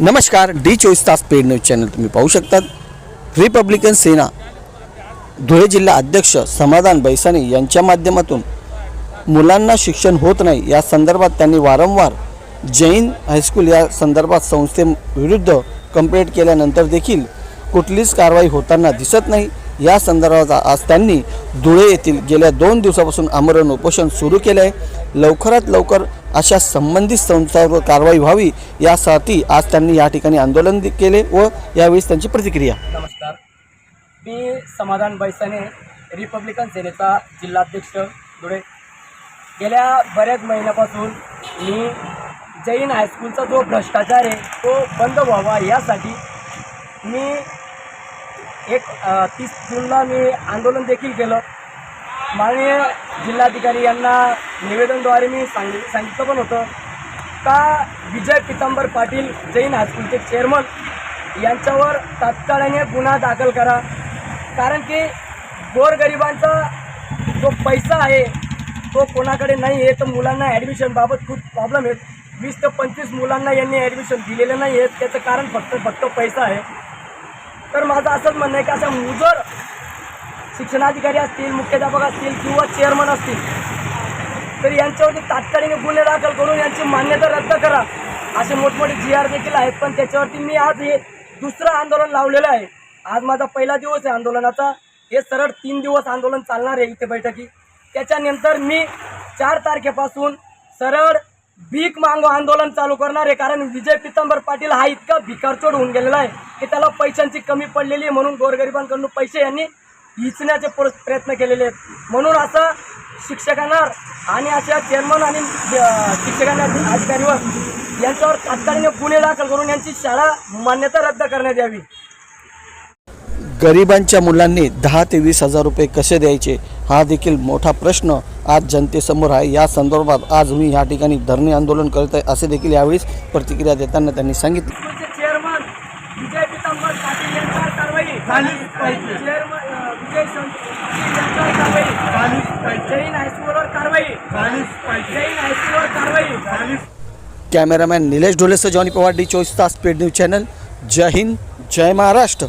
नमस्कार डी चोवीस तास पेड न्यूज चॅनल तुम्ही पाहू शकतात. रिपब्लिकन सेना धुळे जिल्हा अध्यक्ष समाधान बैसाने यांच्या माध्यमातून मुलांना शिक्षण होत नाही या संदर्भात त्यांनी वारंवार जैन हायस्कूल या संदर्भात संस्थेविरुद्ध कंप्लेंट केल्यानंतर देखील कुठलीच कारवाई होताना दिसत नाही. या संदर्भात आज त्यांनी धुळे येथील गेल्या दोन दिवसापासून आमरण उपोषण सुरू केले आहे लवकरात लवकर अशा संबंधित संस्थांवर कारवाई व्हावी यासाठी आज त्यांनी या ठिकाणी आंदोलन केले व यावेळी त्यांची प्रतिक्रिया. नमस्कार. मी समाधान बैसाने रिपब्लिकन सेनेचा जिल्हाध्यक्ष धुळे. गेल्या बऱ्याच महिन्यापासून मी जैन हायस्कूलचा जो भ्रष्टाचार आहे तो बंद व्हावा यासाठी मी एक तीस जूनला मी आंदोलन देखील केलं. माननीय जिल्हाधिकारी यांना निवेदनद्वारे मी सांगित सांगितलं पण होतं. का विजय पितांबर पाटील जैन हायस्कूलचे चेअरमन यांच्यावर तात्काळाने गुन्हा दाखल करा. कारण की गोरगरिबांचा जो पैसा आहे तो कोणाकडे नाही आहे तर मुलांना ॲडमिशनबाबत खूप प्रॉब्लेम आहेत. वीस ते पंचवीस मुलांना यांनी ॲडमिशन दिलेलं नाही आहेत त्याचं कारण फक्त फक्त पैसा आहे. तर माझं असंच म्हणणं आहे की अशा मुजर शिक्षणाधिकारी असतील मुख्याध्यापक असतील किंवा चेअरमन असतील तर यांच्यावरती तात्कालिक गुन्हे दाखल करून यांची मान्यता रद्द करा. असे मोठमोठे जी आर देखील आहेत पण त्याच्यावरती मी आज हे दुसरं आंदोलन लावलेलं आहे. आज माझा पहिला दिवस आहे आंदोलनाचा. हे सरळ तीन दिवस आंदोलन चालणार आहे इथे बैठकी. त्याच्यानंतर मी चार तारखेपासून सरळ भीक मागो आंदोलन चालू करणार आहे कारण विजय पितांबर पाटील हा इतका भिकारचोड होऊन गेलेला आहे की त्याला पैशांची कमी पडलेली आहे म्हणून गोरगरिबांकडून पैसे यांनी हिचण्याचे प्र- प्रयत्न केलेले आहेत. म्हणून असं शिक्षकांना आणि अशा चेअरमन आणि शिक्षकांना अधिकारीवर यांच्यावर तात्कालिक गुन्हे दाखल करून यांची शाळा मान्यता रद्द करण्यात यावी. गरिबांच्या मुलांनी दहा ते वीस हजार रुपये कसे द्यायचे हा देखील मोठा प्रश्न आज जनतेसमोर आहे. या संदर्भात आज मी या ठिकाणी धरणे आंदोलन करत आहे असे देखील यावेळी प्रतिक्रिया देताना त्यांनी सांगितले. चेअरमन विजय पितांबर पाटील यांच्यावर कारवाई झालीच पाहिजे. चेअरमन अ, विजय सं- पाटील यांच्यावर कारवाई झालीच पाहिजे जैन हायस्कूलवर कारवाई झालीच पाहिजे जैन हायस्कूलवर कारवाई झालीच कॅमेरामॅन निलेश ढोलेसह जॉनी पवार डी चोवीस तास पेड न्यूज चॅनल जय हिंद जय महाराष्ट्र